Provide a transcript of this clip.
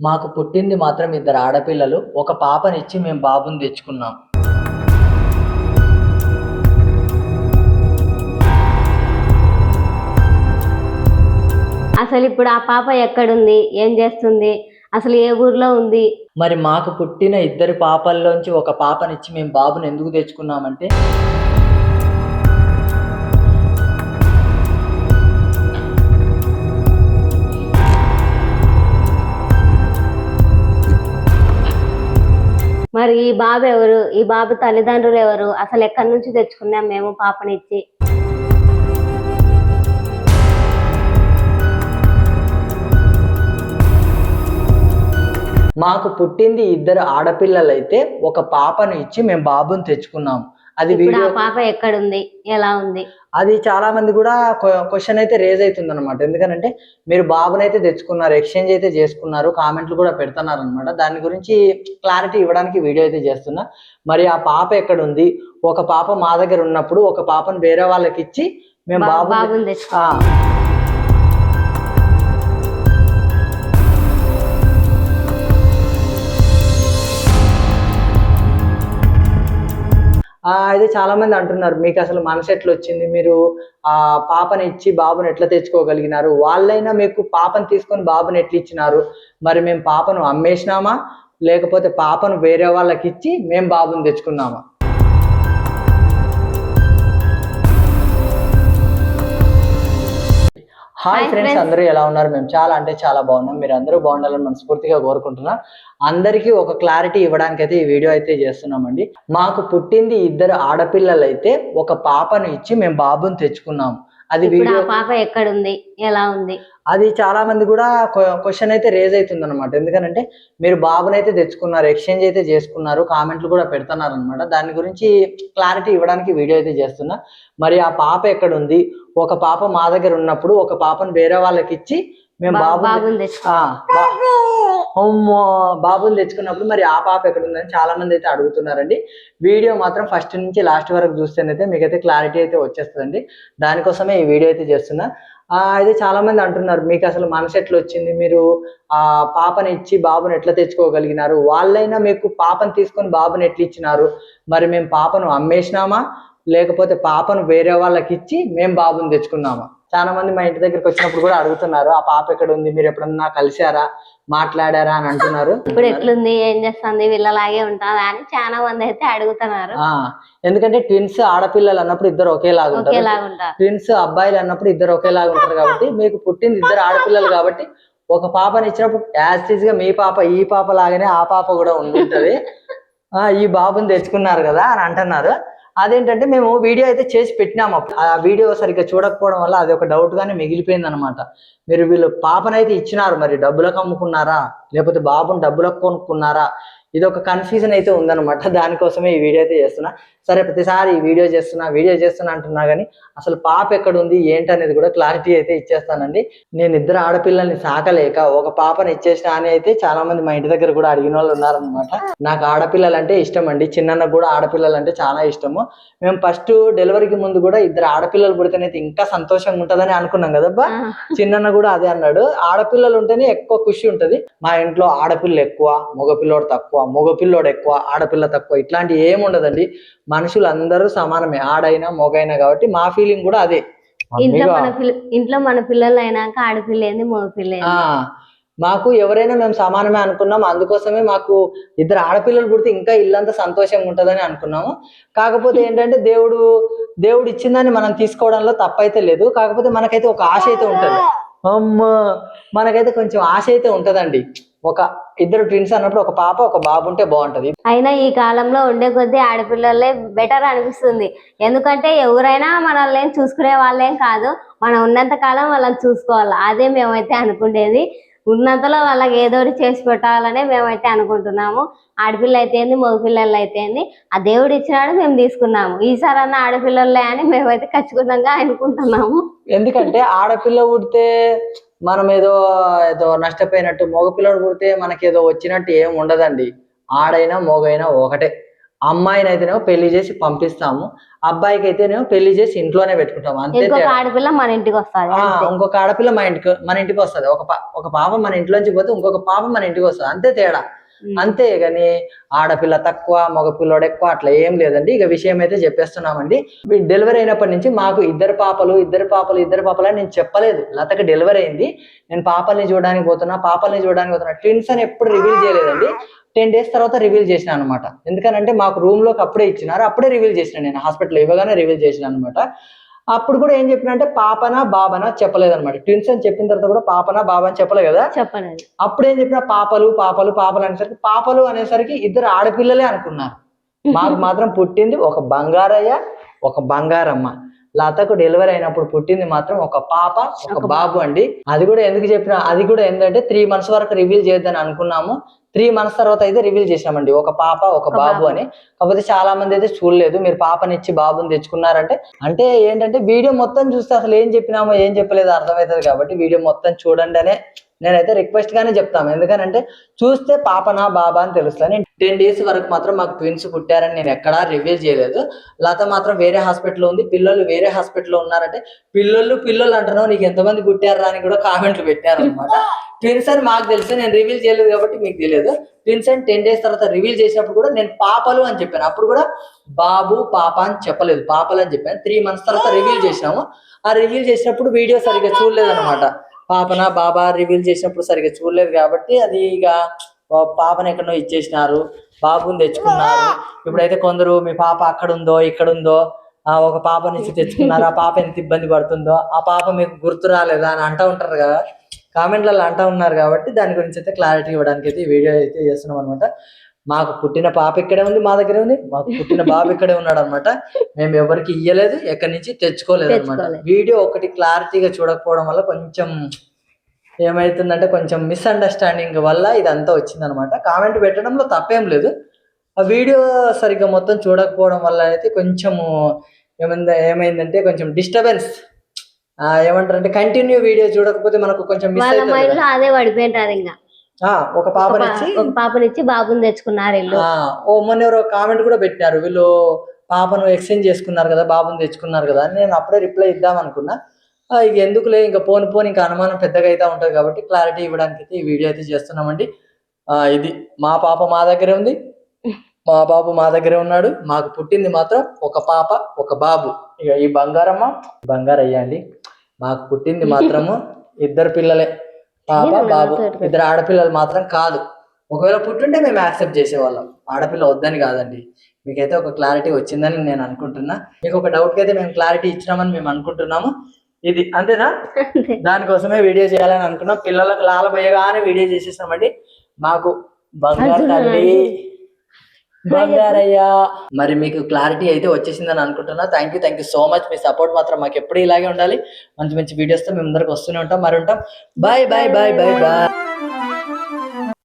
మాకు పుట్టింది మాత్రం ఇద్దరు ఆడపిల్లలు. ఒక పాపనిచ్చి మేము బాబుని తెచ్చుకున్నాం. అసలు ఇప్పుడు ఆ పాప ఎక్కడుంది? ఏం చేస్తుంది? అసలు ఏ ఊర్లో ఉంది? మరి మాకు పుట్టిన ఇద్దరు పాపల్లోంచి ఒక పాపనిచ్చి మేము బాబుని ఎందుకు తెచ్చుకున్నామంటే మరి ఈ బాబు ఎవరు? ఈ బాబు తల్లిదండ్రులు ఎవరు? అసలు ఎక్కడి నుంచి తెచ్చుకున్నాం మేము పాపనిచ్చి? మాకు పుట్టింది ఇద్దరు ఆడపిల్లలైతే ఒక పాపను ఇచ్చి మేము బాబుని తెచ్చుకున్నాం. అది వీడియో పాప ఎక్కడుంది? ఎలా ఉంది? అది చాలా మంది కూడా క్వశ్చన్ అయితే రేజ్ అవుతుంది అనమాట ఎందుకంటే మీరు బాబునైతే తెచ్చుకున్నారు ఎక్స్చేంజ్ అయితే చేసుకున్నారు కామెంట్లు కూడా పెడుతున్నారు అనమాట దాని గురించి క్లారిటీ ఇవ్వడానికి వీడియో అయితే చేస్తున్నా. మరి ఆ పాప ఎక్కడ ఉంది ఒక పాప మా దగ్గర ఉన్నప్పుడు ఒక పాపను వేరే వాళ్ళకి ఇచ్చి మేము బాబు అయితే చాలా మంది అంటున్నారు మీకు అసలు మనసు ఎట్లా వచ్చింది మీరు ఆ పాపని ఇచ్చి బాబుని ఎట్లా తెచ్చుకోగలిగినారు? వాళ్ళైనా మీకు పాపను తీసుకొని బాబుని ఎట్లా ఇచ్చినారు? మరి మేము పాపను అమ్మేసినామా? లేకపోతే పాపను వేరే వాళ్ళకి ఇచ్చి మేము బాబుని తెచ్చుకున్నామా? Hi friends. అందరూ ఎలా ఉన్నారు? మేము చాలా అంటే చాలా బాగున్నాం. మీరు అందరూ బాగుండాలని మనస్ఫూర్తిగా కోరుకుంటున్నా. అందరికీ ఒక క్లారిటీ ఇవ్వడానికి అయితే ఈ వీడియో అయితే చేస్తున్నామండి. మాకు పుట్టింది ఇద్దరు ఆడపిల్లలు అయితే ఒక పాపను ఇచ్చి మేము బాబుని తెచ్చుకున్నాం. అది వీడియో పాప ఎక్కడుంది? ఎలా ఉంది? అది చాలా మంది కూడా క్వశ్చన్ అయితే రేజ్ అవుతుంది అనమాట ఎందుకంటే మీరు బాబునైతే తెచ్చుకున్నారు ఎక్స్చేంజ్ అయితే చేసుకున్నారు కామెంట్లు కూడా పెడుతున్నారు అనమాట దాని గురించి క్లారిటీ ఇవ్వడానికి వీడియో అయితే చేస్తున్నా. మరి ఆ పాప ఎక్కడ ఉంది ఒక పాప మా దగ్గర ఉన్నప్పుడు ఒక పాపను వేరే వాళ్ళకి ఇచ్చి మేము బాబు బాబుని తెచ్చుకో అమ్మో బాబుని తెచ్చుకున్నప్పుడు మరి ఆ పాప ఎక్కడ ఉందని చాలా మంది అయితే అడుగుతున్నారండి. వీడియో మాత్రం ఫస్ట్ నుంచి లాస్ట్ వరకు చూస్తేనైతే మీకైతే క్లారిటీ అయితే వచ్చేస్తుందండి. దానికోసమే ఈ వీడియో అయితే చేస్తున్నా. ఆ, అయితే చాలా మంది అంటున్నారు మీకు అసలు మనసు ఎట్లా వచ్చింది? మీరు ఆ పాపని ఇచ్చి బాబుని ఎట్లా తెచ్చుకోగలిగినారు? వాళ్ళైనా మీకు పాపని తీసుకొని బాబుని ఎట్లా ఇచ్చినారు? మరి మేము పాపను అమ్మేసినామా? లేకపోతే పాపను వేరే వాళ్ళకి ఇచ్చి మేము బాబుని తెచ్చుకున్నామా. చాలా మంది మా ఇంటి దగ్గరికి వచ్చినప్పుడు కూడా అడుగుతున్నారు ఆ పాప ఎక్కడ ఉంది మీరు ఎప్పుడన్నా కలిశారా? మాట్లాడారా? అని అంటున్నారు. ఇప్పుడు ఎట్లుంది? ఏం చేస్తుంది? వీళ్ళలాగే ఉంటుందా అని చాలా మంది అయితే అడుగుతున్నారు. ఎందుకంటే ట్విన్స్ ఆడపిల్లలు అన్నప్పుడు ఇద్దరు ఒకేలాగా ఉంటారు. ట్విన్స్ అబ్బాయిలు అన్నప్పుడు ఇద్దరు ఒకేలాగా ఉంటారు కాబట్టి మీకు పుట్టింది ఇద్దరు ఆడపిల్లలు కాబట్టి ఒక పాపని ఇచ్చినప్పుడు యాజ్గా మీ పాప ఈ పాప లాగానే ఆ పాప కూడా ఉంటుంటది ఆ ఈ బాబుని తెచ్చుకున్నారు కదా అని అంటున్నారు. అదేంటంటే మేము వీడియో అయితే చేసి పెట్టినాము అప్పుడు. ఆ వీడియో సరిగ్గా చూడకపోవడం వల్ల అది ఒక డౌట్ గానే మిగిలిపోయింది అనమాట మీరు వీళ్ళు పాపనైతే ఇచ్చినారు మరి. డబ్బులకు అమ్ముకున్నారా? లేకపోతే బాబుని డబ్బులకు కొనుక్కున్నారా? ఇది ఒక కన్ఫ్యూజన్ అయితే ఉందన్నమాట. దానికోసమే ఈ వీడియో అయితే చేస్తున్నా. సరే ప్రతిసారి ఈ వీడియో చేస్తున్నా వీడియో చేస్తున్నా అంటున్నా కానీ అసలు పాప ఎక్కడ ఉంది ఏంటి అనేది కూడా క్లారిటీ అయితే ఇచ్చేస్తానండి. నేను ఇద్దరు ఆడపిల్లల్ని సాకలేక ఒక పాపని ఇచ్చేసిన అని అయితే చాలా మంది మా ఇంటి దగ్గర కూడా అడిగిన వాళ్ళు ఉన్నారనమాట నాకు ఆడపిల్లలు అంటే ఇష్టం అండి చిన్న కూడా ఆడపిల్లలు అంటే చాలా ఇష్టము. మేము ఫస్ట్ డెలివరీకి ముందు కూడా ఇద్దరు ఆడపిల్లలు పుడితేనైతే ఇంకా సంతోషంగా ఉంటుందని అనుకున్నాం కదబ్బా. చిన్న కూడా అదే అన్నాడు. ఆడపిల్లలు ఉంటేనే ఎక్కువ ఖుషి ఉంటది. మా ఇంట్లో ఆడపిల్ల ఎక్కువ మగపిల్లోడు తక్కువ మగపిల్లోడు ఎక్కువ ఆడపిల్ల తక్కువ ఇట్లాంటి ఏమి ఉండదండి మనుషులు అందరూ సమానమే. ఆడైనా మొగైనా కాబట్టి మా ఫీలింగ్ కూడా అదే. ఇంట్లో మన పిల్ల ఇంట్లో మన పిల్లలు అయినాక ఆడపిల్ల ఏంది మగ పిల్ల ఆ ఏంది మాకు ఎవరైనా మేము సమానమే అనుకున్నాం. అందుకోసమే మాకు ఇద్దరు ఆడపిల్లలు పుడితే ఇంకా ఇల్లంతా సంతోషంగా ఉంటుందని అనుకున్నాము. కాకపోతే ఏంటంటే దేవుడు దేవుడు ఇచ్చిందని మనం తీసుకోవడంలో తప్పైతే లేదు. కాకపోతే మనకైతే ఒక ఆశ అయితే ఉంటది. అమ్మ! మనకైతే కొంచెం ఆశ అయితే ఉంటదండి. ఒక ఇద్దరు ట్విన్స్ అన్నప్పుడు ఒక పాప ఒక బాబు ఉంటే బాగుంటది. అయినా ఈ కాలంలో ఉండే కొద్దీ ఆడపిల్లలే బెటర్ అనిపిస్తుంది. ఎందుకంటే ఎవరైనా మనల్ని చూసుకునే వాళ్ళేం కాదు. మనం ఉన్నంత కాలం వాళ్ళని చూసుకోవాలి. అదే మేమైతే అనుకునేది ఉన్నంతలో వాళ్ళకి ఏదో ఒకటి చేసి పెట్టాలనే మేమైతే అనుకుంటున్నాము. ఆడపిల్ల అయితే ఏంది మగపిల్లలు అయితే ఏంది ఆ దేవుడు ఇచ్చినాడు మేము తీసుకున్నాము. ఈసారన్నా ఆడపిల్లలే అని మేమైతే ఖచ్చితంగా అనుకుంటున్నాము. ఎందుకంటే ఆడపిల్ల పుడితే మనం ఏదో ఏదో నష్టపోయినట్టు మగపిల్లడు పుడితే మనకి ఏదో వచ్చినట్టు ఏం ఉండదండి. ఆడైనా మోగైనా ఒకటే. అమ్మాయిని అయితేనేమో పెళ్ళి చేసి పంపిస్తాము. అబ్బాయికి అయితేనేమో పెళ్ళి చేసి ఇంట్లోనే పెట్టుకుంటాము. అంతే. ఆడపిల్ల మన ఇంటికి వస్తుంది ఇంకొక ఆడపిల్ల మా ఇంటికి మన ఇంటికి వస్తుంది. ఒక ఒక పాప మన ఇంట్లోంచి పోతే ఇంకొక పాప మన ఇంటికి వస్తుంది. అంతే తేడా. అంతే కానీ ఆడపిల్ల తక్కువ మగపిల్లోడు ఎక్కువ అట్లా ఏం లేదండి. ఇక విషయం అయితే చెప్పేస్తున్నామండి డెలివరీ అయినప్పటి నుంచి మాకు ఇద్దరు పాపలు ఇద్దరు పాపలు ఇద్దరు పాపలు అని నేను చెప్పలేదు. లతకి డెలివరీ అయింది. నేను పాపల్ని చూడడానికి పోతున్నా పాపల్ని చూడడానికి పోతున్నా. ట్విన్స్ అని ఎప్పుడు రివీల్ చేయలేదండి. టెన్ డేస్ తర్వాత రివీల్ చేసిన అనమాట ఎందుకనంటే మాకు రూమ్లోకి అప్పుడే ఇచ్చినారు. అప్పుడే రివీల్ చేసిన నేను. హాస్పిటల్ ఇవ్వగానే రివీల్ చేసిన అనమాట అప్పుడు కూడా ఏం చెప్పిన అంటే పాపనా బాబనా చెప్పలేదు అనమాట ట్విన్స్ అని చెప్పిన తర్వాత కూడా పాపనా బాబా అని చెప్పలేదు కదా? చెప్పలేదు. అప్పుడు ఏం చెప్పిన పాపలు పాపలు పాపలు అనేసరికి పాపలు అనేసరికి ఇద్దరు ఆడపిల్లలే అనుకున్నారు. మాకు మాత్రం పుట్టింది ఒక బంగారయ్య ఒక బంగారమ్మ. లతకు డెలివరీ అయినప్పుడు పుట్టింది మాత్రం ఒక పాప ఒక బాబు అండి. అది కూడా ఎందుకు చెప్పిన అది కూడా ఏంటంటే త్రీ మంత్స్ వరకు రివీల్ చేయొద్దని అనుకున్నాము. త్రీ మంత్స్ తర్వాత అయితే రివీల్ చేసినామండి ఒక పాప ఒక బాబు అని. కాకపోతే చాలా మంది అయితే చూడలేదు. మీరు పాపనిచ్చి బాబుని తెచ్చుకున్నారంటే. అంటే ఏంటంటే వీడియో మొత్తం చూస్తే అసలు ఏం చెప్పినామో ఏం చెప్పలేదో అర్థమవుతుంది కాబట్టి వీడియో మొత్తం చూడండి అనే నేనైతే రిక్వెస్ట్ గానే చెప్తాను. ఎందుకనంటే చూస్తే పాపనా బాబా అని తెలుస్తుంది. టెన్ డేస్ వరకు మాత్రం మాకు ట్విన్స్ పుట్టారని నేను ఎక్కడా రివీల్ చేయలేదు. లత మాత్రం వేరే హాస్పిటల్లో ఉంది. పిల్లలు వేరే హాస్పిటల్లో ఉన్నారంటే పిల్లలు పిల్లలు అంటున్నావు నీకు ఎంతమంది పుట్టారా అని కూడా కామెంట్లు పెట్టారు అనమాట ట్విన్స్ అని మాకు తెలుసు. నేను రివీల్ చేయలేదు కాబట్టి మీకు తెలియదు. ట్విన్స్ అని టెన్ డేస్ తర్వాత రివీల్ చేసినప్పుడు కూడా నేను పాపలు అని చెప్పాను. అప్పుడు కూడా బాబు పాప అని చెప్పలేదు. పాపలు అని చెప్పాను. త్రీ మంత్స్ తర్వాత రివీల్ చేసినాము. ఆ రివీల్ చేసినప్పుడు వీడియో సరిగ్గా చూడలేదు అనమాట పాపన బాబా రివీల్ చేసినప్పుడు సరిగ్గా చూడలేదు కాబట్టి అది ఇక పాపను ఎక్కడో ఇచ్చేసినారు. బాబుని తెచ్చుకున్నారు. ఇప్పుడైతే కొందరు మీ పాప అక్కడ ఉందో ఇక్కడ ఉందో ఆ ఒక పాప నుంచి తెచ్చుకున్నారు. ఆ పాప ఎంత ఇబ్బంది పడుతుందో ఆ పాప మీకు గుర్తు రాలేదా అని అంటూ ఉంటారు కదా. కామెంట్లలో అంటూ ఉన్నారు కాబట్టి దాని గురించి అయితే క్లారిటీ ఇవ్వడానికి అయితే ఈ వీడియో అయితే చేస్తున్నాం అనమాట మాకు పుట్టిన పాప ఇక్కడే ఉంది మా దగ్గరే ఉంది. మాకు పుట్టిన బాబు ఇక్కడే ఉన్నాడు అనమాట మేము ఎవరికి ఇయ్యలేదు ఎక్కడి నుంచి తెచ్చుకోలేదు అనమాట. వీడియో ఒకటి క్లారిటీగా చూడకపోవడం వల్ల కొంచెం ఏమైతుందంటే కొంచెం మిస్అండర్స్టాండింగ్ వల్ల ఇదంతా వచ్చిందనమాట. కామెంట్ పెట్టడంలో తప్పేం లేదు. ఆ వీడియో సరిగ్గా మొత్తం చూడకపోవడం వల్ల అయితే కొంచెము ఏమైంది ఏమైందంటే కొంచెం డిస్టర్బెన్స్ ఏమంటారు అంటే కంటిన్యూ వీడియో చూడకపోతే మనకు కొంచెం మిస్ అదే పడిపోయింటారు ఇంకా. ఒక పాపనిచ్చి ఒక పాపనిచ్చి బాబుని తెచ్చుకున్నారు ఇల్లు. ఓ మొన్న ఎవరో కామెంట్ కూడా పెట్టినారు వీళ్ళు పాపను ఎక్స్చేంజ్ చేసుకున్నారు కదా బాబుని తెచ్చుకున్నారు కదా అని. నేను అప్పుడే రిప్లై ఇద్దాం అనుకున్నా. ఇక ఎందుకులే ఇంకా పోను పోను ఇంకా అనుమానం పెద్దగా అయితే ఉంటుంది కాబట్టి క్లారిటీ ఇవ్వడానికి అయితే ఈ వీడియో అయితే చేస్తున్నామండి. ఆ, ఇది మా పాప మా దగ్గరే ఉంది. మా బాబు మా దగ్గరే ఉన్నాడు. మాకు పుట్టింది మాత్రం ఒక పాప ఒక బాబు. ఇక ఈ బంగారమ్మ బంగారయ్య అండి. మాకు పుట్టింది మాత్రము ఇద్దరు పిల్లలే. పాప బాబు ఇద్దరు ఆడపిల్లలు మాత్రం కాదు. ఒకవేళ పుట్టుంటే మేము యాక్సెప్ట్ చేసేవాళ్ళం. ఆడపిల్ల వద్దని కాదండి. మీకైతే ఒక క్లారిటీ వచ్చిందని నేను అనుకుంటున్నా. మీకు ఒక డౌట్ అయితే మేము క్లారిటీ ఇచ్చినామని మేము అనుకుంటున్నాము. ఇది అంతేనా? దానికోసమే వీడియో చేయాలని అనుకున్నాం. పిల్లలకు లాలబోయగానే వీడియో చేసేసామండి. మాకు బంగారు తల్లి బంగారయ్య. మరి మీకు క్లారిటీ అయితే వచ్చేసిందని అనుకుంటున్నా. Thank you thank you so much me support మాత్రం మాకు ఎప్పుడు ఇలాగే ఉండాలి. మంచి మంచి వీడియోస్తో మేము అందరికి వస్తూనే ఉంటాం. మరి ఉంటాం. Bye bye bye bye bye